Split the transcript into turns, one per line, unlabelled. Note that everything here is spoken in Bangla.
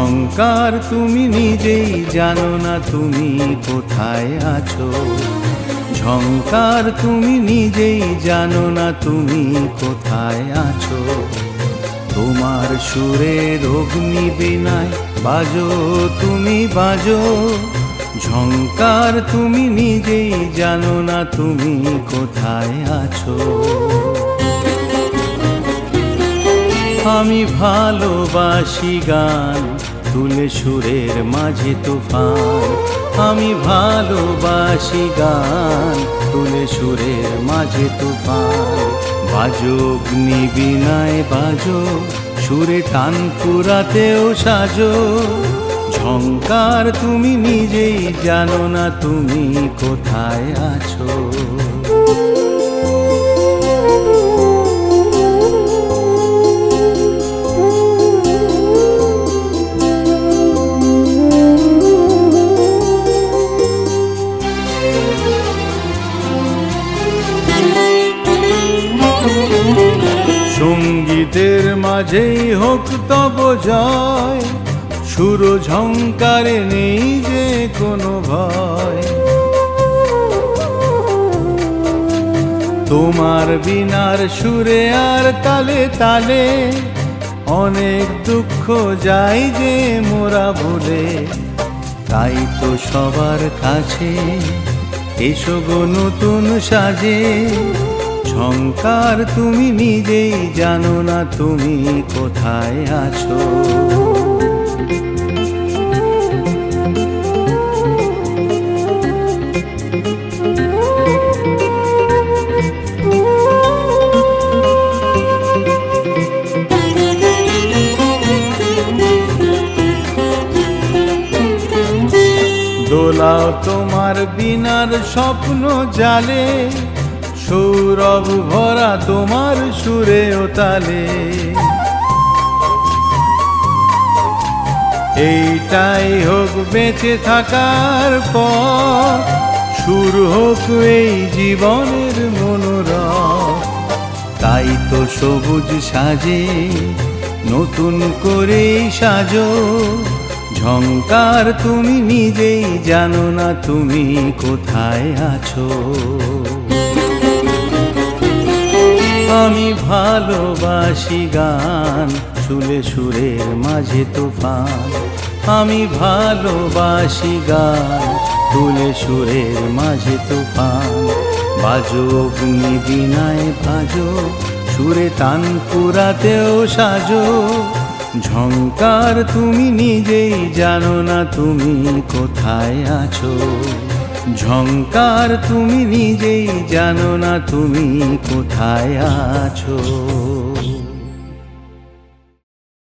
ঝঙ্কার তুমি নিজেই জানো না তুমি কোথায় আছো। ঝঙ্কার তুমি নিজেই জানো না তুমি কোথায় আছো। তোমার সুরের অগ্নি বিনায় বাজো, তুমি বাজো। ঝঙ্কার তুমি নিজেই জানো না তুমি কোথায় আছো। আমি ভালোবাসি গান তুলে সুরের মাঝে তুফান। আমি ভালোবাসি গান, তুলে সুরের মাঝে তুফান। বাজো অগ্নি বিনায় বাজো সুরে টান পুরাতেও সাজো ঝঙ্কার তুমি নিজেই, জানো না তুমি কোথায় আছো। সঙ্গীতের মাঝেই হোক তব জয় সুর ঝঙ্কারে নেই যে কোনো ভয়। তোমার বিনার সুরে আর তালে তালে অনেক দুঃখ যাই যে মোরা ভুলে। তাই তো সবার কাছে এসো গো নতুন সাজে ঝঙ্কার তুমি নিজেই জানো না তুমি কোথায় আছো। দোলাও তোমার বিনার স্বপ্ন জালে। সৌরভ ভরা তোমার সুরে ও তালে। এইটাই হোক বেঁচে থাকার পর সুর হোক এই জীবনের মনোরম তাই তো সবুজ সাজে, নতুন করে সাজো। ঝঙ্কার তুমি নিজেই, জানো না তুমি কোথায় আছো। আমি ভালোবাসি গান, সুরে সুরের মাঝে তুফান। আমি ভালোবাসি গান তুলে সুরের মাঝে তুফান। বাজো অগ্নি বিনায় বাজো সুরে তান পুরাতেও সাজো। ঝঙ্কার তুমি নিজেই জানো না তুমি কোথায় আছো। ঝঙ্কার তুমি নিজেই জানো না তুমি কোথায় আছো।